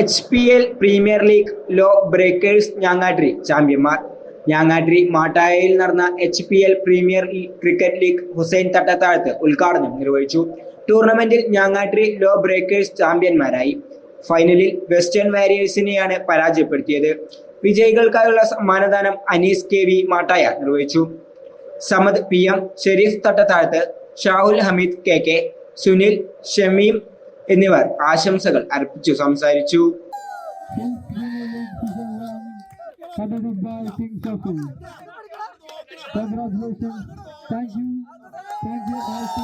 H P L premier league law breakers Njangattiri ചാമ്പ്യന്മാർ Njangattiri മാട്ടായയിൽ നടന്ന H P L premier cricket league Hussain Thattathazhath ഉദ്ഘാടനം നിർവഹിച്ചു. ടൂർണമെന്റിൽ ഞാങ്ങാട്രി law breakers ചാമ്പ്യന്മാരായി. ഫൈനലിൽ വെസ്റ്റേൺ വാരിയേഴ്സിനെയാണ് പരാജയപ്പെടുത്തിയത്. വിജയികൾക്കായുള്ള സമ്മാനദാനം അനീസ് കെ വി മാട്ടായ നിർവഹിച്ചു. Samad P M Sharif Thattathazhath Shahul Hameed K K Sunil Shameem എന്നിവർ ആശംസകൾ അർപ്പിച്ചു സംസാരിച്ചു. Congratulations. Thank you. Thank you